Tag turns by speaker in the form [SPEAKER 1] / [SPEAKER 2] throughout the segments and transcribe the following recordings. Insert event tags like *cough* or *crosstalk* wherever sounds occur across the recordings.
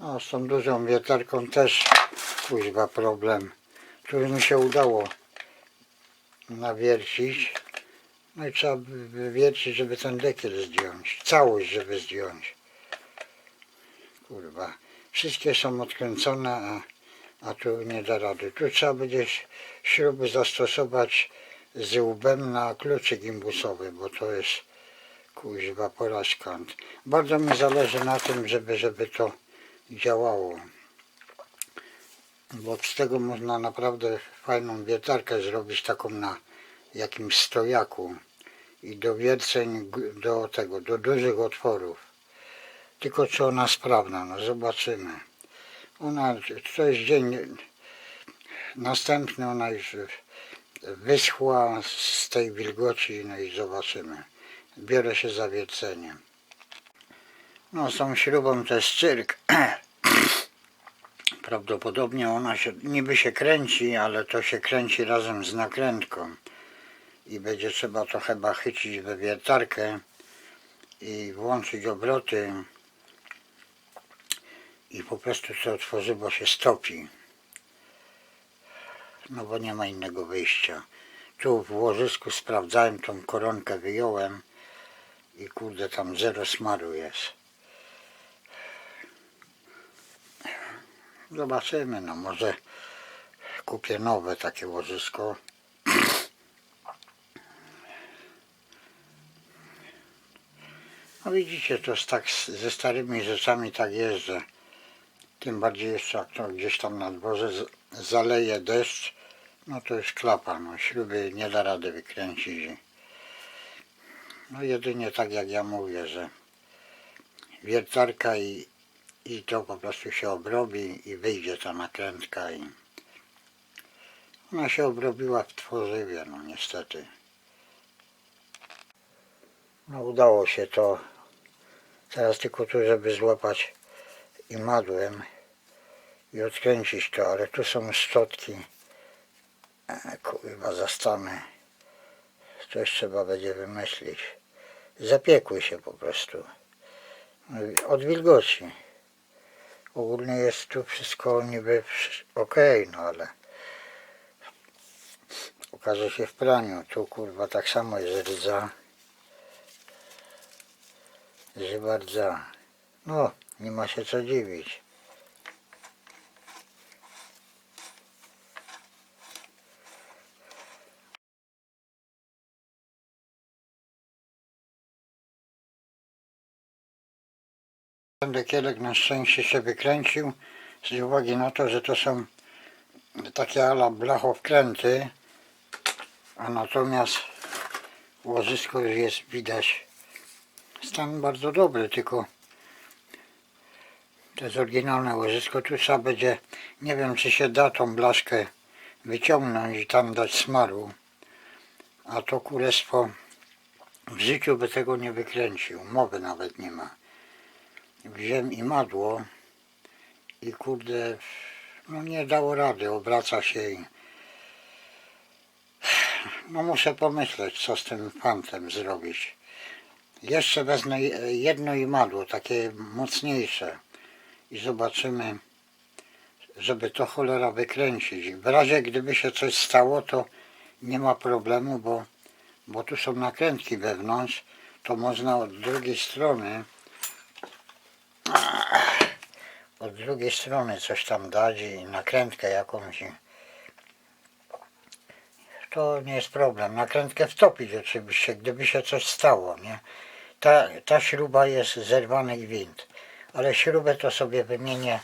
[SPEAKER 1] No, z tą dużą wiertarką też kuźwa problem, który mi się udało nawiercić. No i trzeba wywiercić, żeby ten dekiel zdjąć. Całość, żeby zdjąć. Kurwa. Wszystkie są odkręcone, a, a tu nie da rady. Tu trzeba będzie śruby zastosować z łbem na kluczyk imbusowy, bo to jest kuźwa porażka. Bardzo mi zależy na tym, żeby, żeby to działało. Bo z tego można naprawdę fajną wiertarkę zrobić taką na jakimś stojaku i do wierceń do tego, do dużych otworów. Tylko czy ona sprawna, no zobaczymy. Ona, to jest dzień następny, ona już wyschła z tej wilgoci, no i zobaczymy. Biorę się za wiercenie. No z tą śrubą to jest cyrk. *clears throat* Prawdopodobnie ona się, niby się kręci, ale to się kręci razem z nakrętką. I będzie trzeba to chyba chycić we wiertarkę i włączyć obroty i po prostu to otworzy, bo się stopi. No bo nie ma innego wyjścia. Tu w łożysku sprawdzałem tą koronkę, wyjąłem i kurde tam zero smaru jest. Zobaczymy, no może kupię nowe takie łożysko. No widzicie, to jest tak ze starymi rzeczami tak jest, że tym bardziej jeszcze jak to gdzieś tam na dworze zaleje deszcz, no to już klapa, no śruby nie da rady wykręcić. No jedynie tak jak ja mówię, że wiertarka i, i to po prostu się obrobi i wyjdzie ta nakrętka i ona się obrobiła w tworzywie, no niestety. No udało się to. Teraz tylko tu, żeby złapać i madłem i odkręcić to, ale tu są szczotki. E, kurwa, zastamy. Coś trzeba będzie wymyślić. Zapiekły się po prostu. Od wilgoci. Ogólnie jest tu wszystko niby ok, no ale okaże się w praniu. Tu kurwa tak samo jest rdza. Żywa rdza. No, nie ma się co dziwić. Dekielek na szczęście się wykręcił z uwagi na to, że to są takie ala blachowkręty, a natomiast łożysko już jest widać stan bardzo dobry, tylko to jest oryginalne łożysko. Tu trzeba będzie, nie wiem czy się da tą blaszkę wyciągnąć i tam dać smaru, a to kurestwo w życiu by tego nie wykręcił, mowy nawet nie ma. Wziąłem i madło i kurde, no nie dało rady, obraca się i no muszę pomyśleć, co z tym fantem zrobić. Jeszcze wezmę jedno imadło, takie mocniejsze i zobaczymy, żeby to cholera wykręcić. W razie gdyby się coś stało, to nie ma problemu, bo, bo tu są nakrętki wewnątrz, to można od drugiej strony od drugiej strony coś tam dać i nakrętkę jakąś. To nie jest problem. Nakrętkę wtopić oczywiście, gdyby się coś stało, nie? Ta, ta śruba jest zerwany gwint, ale śrubę to sobie wymienię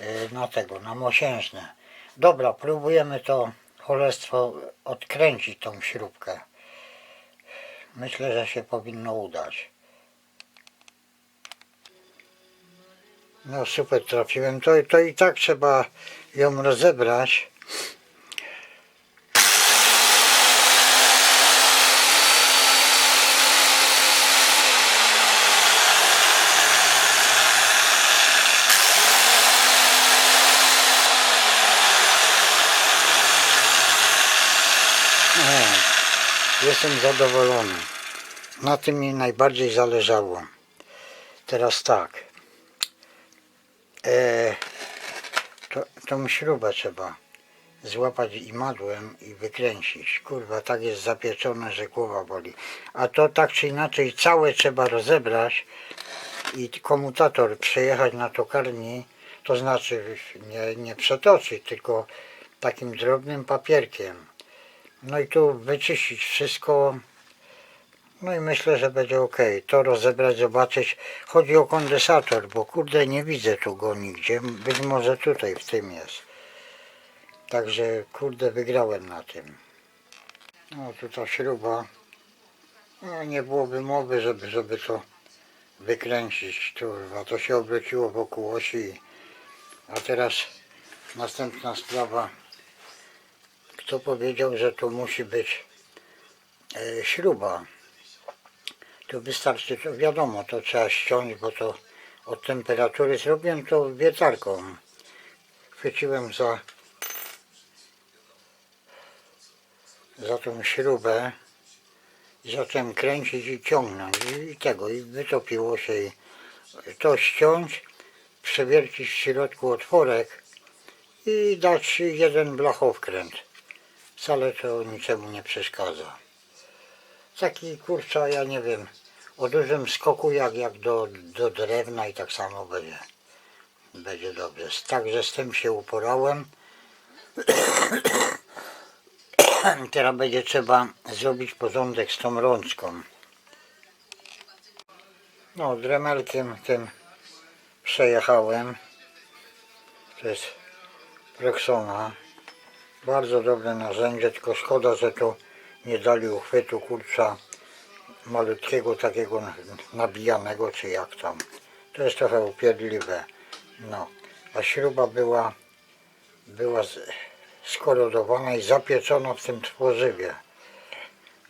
[SPEAKER 1] y, na tego, na mosiężne. Dobra, próbujemy to cholerstwo odkręcić tą śrubkę. Myślę, że się powinno udać. No super trafiłem. To, to i tak trzeba ją rozebrać. Jestem zadowolony. Na tym mi najbardziej zależało. Teraz tak. E, to, tą śrubę trzeba złapać imadłem i wykręcić. Kurwa, tak jest zapieczone, że głowa boli. A to tak czy inaczej całe trzeba rozebrać i komutator przejechać na tokarni, to znaczy nie, nie przetoczyć, tylko takim drobnym papierkiem. No i tu wyczyścić wszystko. No i myślę, że będzie ok. To rozebrać, zobaczyć. Chodzi o kondensator, bo kurde nie widzę tu go nigdzie. Być może tutaj w tym jest. Także kurde wygrałem na tym. No tu ta śruba. No nie byłoby mowy, żeby, żeby to wykręcić. Kurwa, to się obróciło wokół osi. A teraz następna sprawa. Kto powiedział, że tu musi być e, śruba? Tu wystarczy, to wiadomo, to trzeba ściąć, bo to od temperatury zrobiłem to wietarką. Chwyciłem za za tą śrubę i zacząłem kręcić i ciągnąć i tego i wytopiło się i to ściąć, przewiercić w środku otworek i dać jeden blachowkręt. Wcale to niczemu nie przeszkadza. Taki kurcza, ja nie wiem, o dużym skoku jak, jak do, do drewna i tak samo będzie, będzie dobrze. Także z tym się uporałem. *coughs* Teraz będzie trzeba zrobić porządek z tą rączką. No, dremelkiem tym przejechałem. To jest Rexona. Bardzo dobre narzędzie, tylko szkoda, że tu nie dali uchwytu kurcza malutkiego takiego nabijanego, czy jak tam. To jest trochę upierdliwe. No, a śruba była, była skorodowana i zapieczona w tym tworzywie.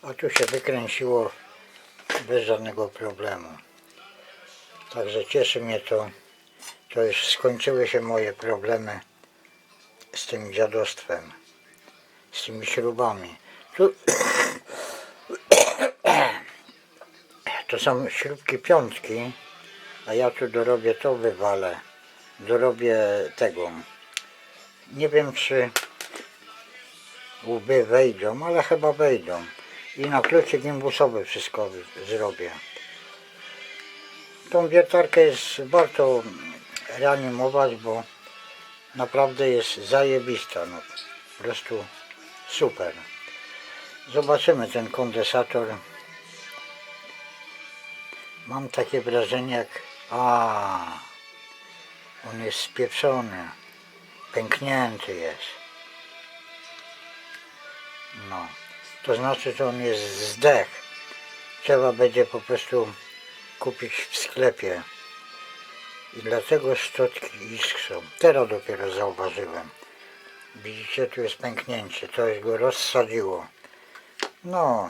[SPEAKER 1] A tu się wykręciło bez żadnego problemu. Także cieszy mnie to. To już skończyły się moje problemy z tym dziadostwem, z tymi śrubami. Tu, to są śrubki piątki, a ja tu dorobię to wywalę. Dorobię tego. Nie wiem czy łby wejdą, ale chyba wejdą. I na kluczyk imbusowy wszystko zrobię. Tą wiertarkę jest warto reanimować, bo naprawdę jest zajebista. No, po prostu super. Zobaczymy ten kondensator. Mam takie wrażenie jak... A, on jest spieprzony. Pęknięty jest. No, to znaczy, że on jest zdech. Trzeba będzie po prostu kupić w sklepie. I dlatego szczotki iskrzą. Teraz dopiero zauważyłem. Widzicie, tu jest pęknięcie. To już go rozsadziło. No.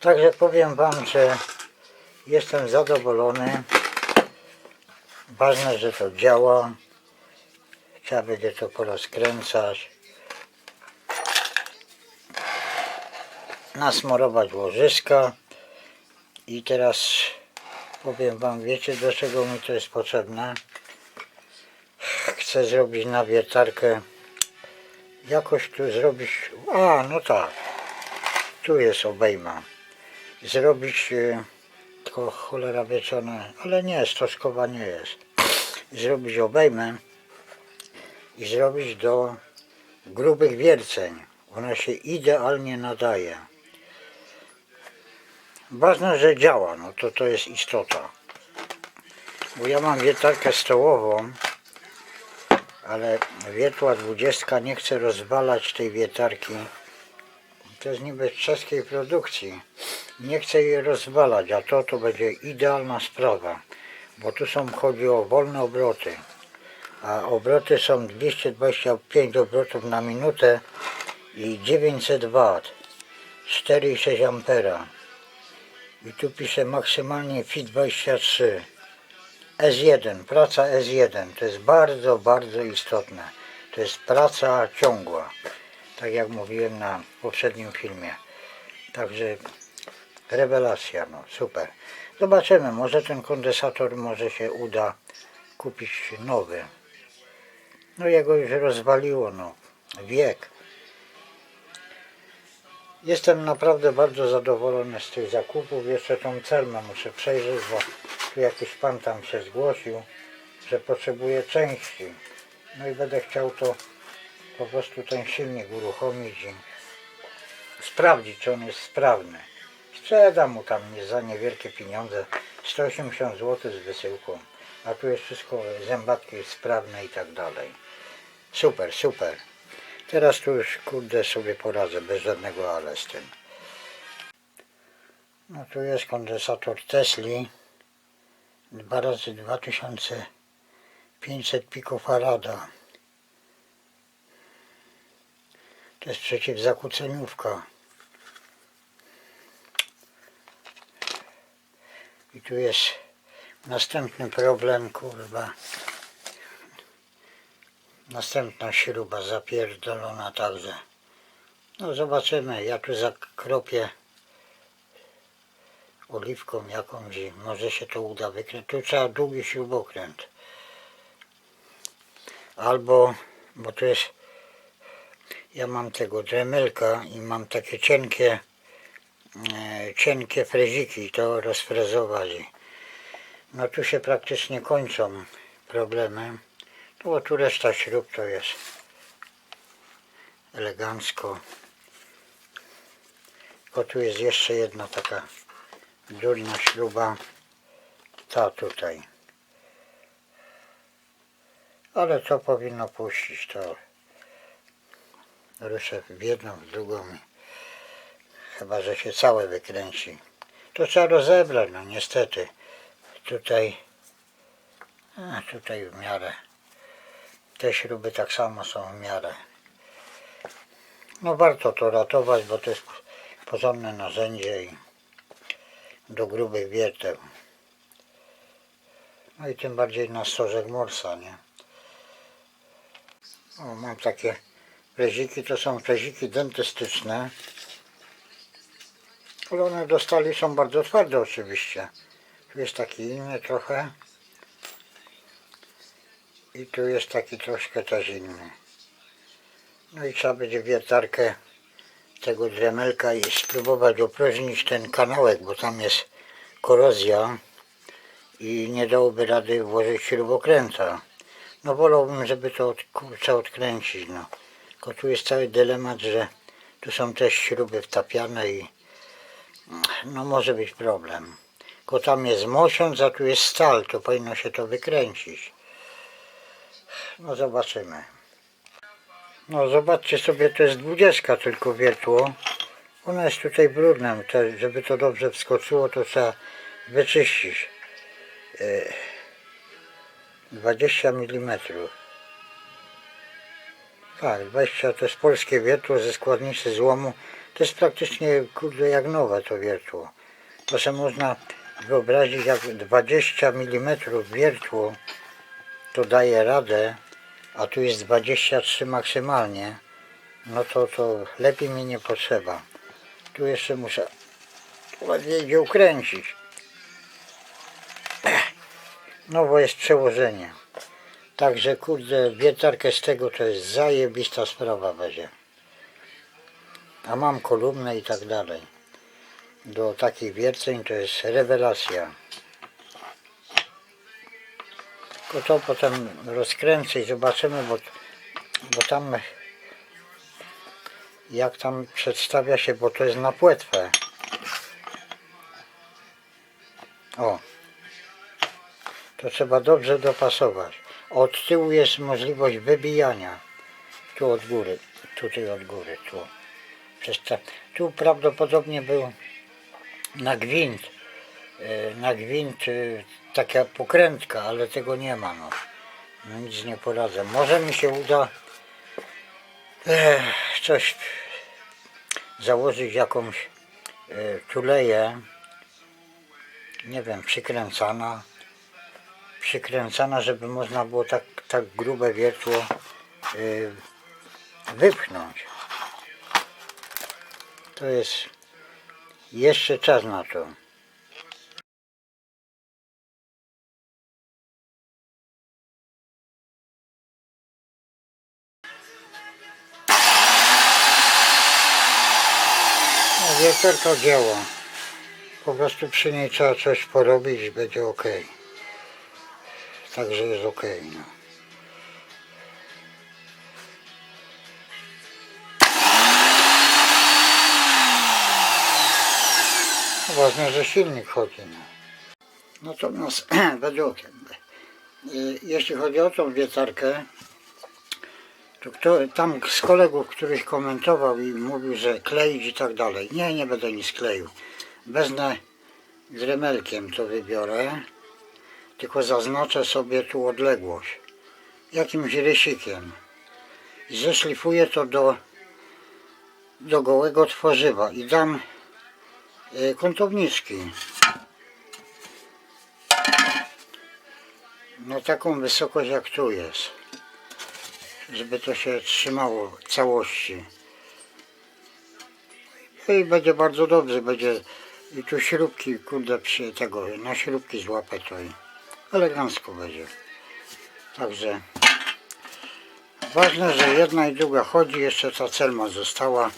[SPEAKER 1] Także powiem Wam, że jestem zadowolony. Ważne, że to działa. Trzeba będzie to porozkręcać. nasmarować łożyska i teraz powiem wam wiecie do czego mi to jest potrzebne chcę zrobić na wiertarkę jakoś tu zrobić a no tak. Tu jest obejma. Zrobić e, tylko cholera wieczone ale nie stożkowa nie jest. Zrobić obejmę i zrobić do grubych wierceń. Ona się idealnie nadaje. Ważne, że działa, no to to jest istota. Bo ja mam wiertarkę stołową, ale wiertła 20 nie chce rozwalać tej wiertarki. To jest niby z czeskiej produkcji. Nie chce jej rozwalać, a to to będzie idealna sprawa. Bo tu są, chodzi o wolne obroty. A obroty są 225 obrotów na minutę i 900 W. 4,6 ampera i tu pisze maksymalnie FI 23 S1, praca S1 to jest bardzo, bardzo istotne to jest praca ciągła tak jak mówiłem na poprzednim filmie także rewelacja, no super zobaczymy, może ten kondensator może się uda kupić nowy. No jego już rozwaliło, no. Wiek. Jestem naprawdę bardzo zadowolony z tych zakupów. Jeszcze tą celmę muszę przejrzeć, bo tu jakiś pan tam się zgłosił, że potrzebuje części. No i będę chciał to po prostu ten silnik uruchomić i sprawdzić, czy on jest sprawny. Sprzedam mu tam za niewielkie pieniądze, 180 zł z wysyłką, a tu jest wszystko, zębatki sprawne i tak dalej. Super, super. Teraz tu już kurde sobie poradzę, bez żadnego ale z tym. No tu jest kondensator Tesli 2 razy 2500 pikofarada. To jest przeciwzakłóceniówka. I tu jest następny problem, kurwa. Następna śruba zapierdolona także. No zobaczymy, ja tu zakropię oliwką jakąś może się to uda wykręcić. Tu trzeba długi śrubokręt. Albo, bo to jest, ja mam tego dremelka i mam takie cienkie, e, cienkie freziki, to rozfrezowali. No tu się praktycznie kończą problemy. No bo tu reszta śrub to jest elegancko. Tylko tu jest jeszcze jedna taka durna śruba. Ta tutaj. Ale to powinno puścić to. Ruszę w jedną, w drugą. Chyba, że się całe wykręci. To trzeba rozebrać, no niestety. Tutaj, a tutaj w miarę. Te śruby tak samo są w miarę. No warto to ratować, bo to jest porządne narzędzie i do grubych wierteł. No i tym bardziej na stożek morsa, nie? O, mam takie preziki, to są preziki dentystyczne. Ale one do stali są bardzo twarde oczywiście. Tu jest taki inny trochę. I tu jest taki troszkę też inny. No i trzeba będzie wiertarkę tego dremelka i spróbować opróżnić ten kanałek, bo tam jest korozja i nie dałoby rady włożyć śrubokręta. No wolałbym, żeby to od, odkręcić, no. Tylko tu jest cały dylemat, że tu są też śruby wtapiane i no może być problem. Tylko tam jest mosiąc, a tu jest stal, to powinno się to wykręcić. No zobaczymy. No zobaczcie sobie, to jest dwudziestka tylko wiertło. Ona jest tutaj brudna, to, żeby to dobrze wskoczyło, to trzeba wyczyścić. E, 20 mm. Tak, 20 to jest polskie wiertło ze składnicy złomu. To jest praktycznie kurde jak nowe to wiertło. To sobie można wyobrazić jak 20 mm wiertło to daje radę, a tu jest 23 maksymalnie, no to, to lepiej mi nie potrzeba. Tu jeszcze muszę ładnie gdzie ukręcić. *clears throat* No bo jest przełożenie. Także kurde, wiertarkę z tego to jest zajebista sprawa będzie. A mam kolumnę i tak dalej. Do takich wierceń to jest rewelacja. To potem rozkręcę i zobaczymy, bo, bo tam jak tam przedstawia się, bo to jest na płetwę. O. To trzeba dobrze dopasować. Od tyłu jest możliwość wybijania. Tu od góry, tutaj od góry, tu. Przez te, tu prawdopodobnie był na gwint, na gwint e, taka pokrętka, ale tego nie ma. No. No nic nie poradzę. Może mi się uda e, coś założyć jakąś e, tuleję, nie wiem, przykręcana, przykręcana, żeby można było tak, tak grube wiertło e, wypchnąć. To jest jeszcze czas na to. Wiertarka działa. Po prostu przy niej trzeba coś porobić będzie ok. Także jest ok. No. Ważne, że silnik chodzi. No. Natomiast *clears throat* według, y, jeśli chodzi o tą wietarkę, to kto, tam z kolegów, których komentował i mówił, że kleić i tak dalej. Nie, nie będę nic kleił. Wezmę dremelkiem to wybiorę, tylko zaznaczę sobie tu odległość jakimś rysikiem i zeszlifuję to do, do gołego tworzywa i dam y, kątowniczki na taką wysokość jak tu jest żeby to się trzymało całości. No I będzie bardzo dobrze, będzie i tu śrubki, kurde, przy tego, na śrubki złapę to i elegancko będzie. Także ważne, że jedna i druga chodzi, jeszcze ta celma została,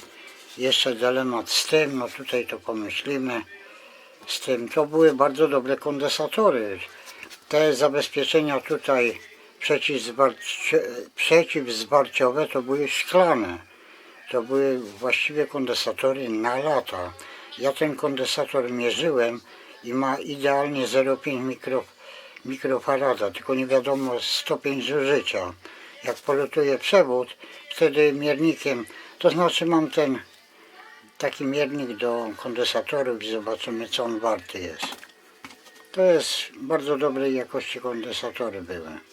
[SPEAKER 1] jeszcze dylemat z tym, no tutaj to pomyślimy, z tym, to były bardzo dobre kondensatory. Te zabezpieczenia tutaj przeciwzbarcie, przeciwzbarciowe to były szklane. To były właściwie kondensatory na lata. Ja ten kondensator mierzyłem i ma idealnie 0,5 mikro, mikrofarada, tylko nie wiadomo stopień zużycia. Jak polutuje przewód, wtedy miernikiem, to znaczy mam ten taki miernik do kondensatorów i zobaczymy co on warty jest. To jest bardzo dobrej jakości kondensatory były.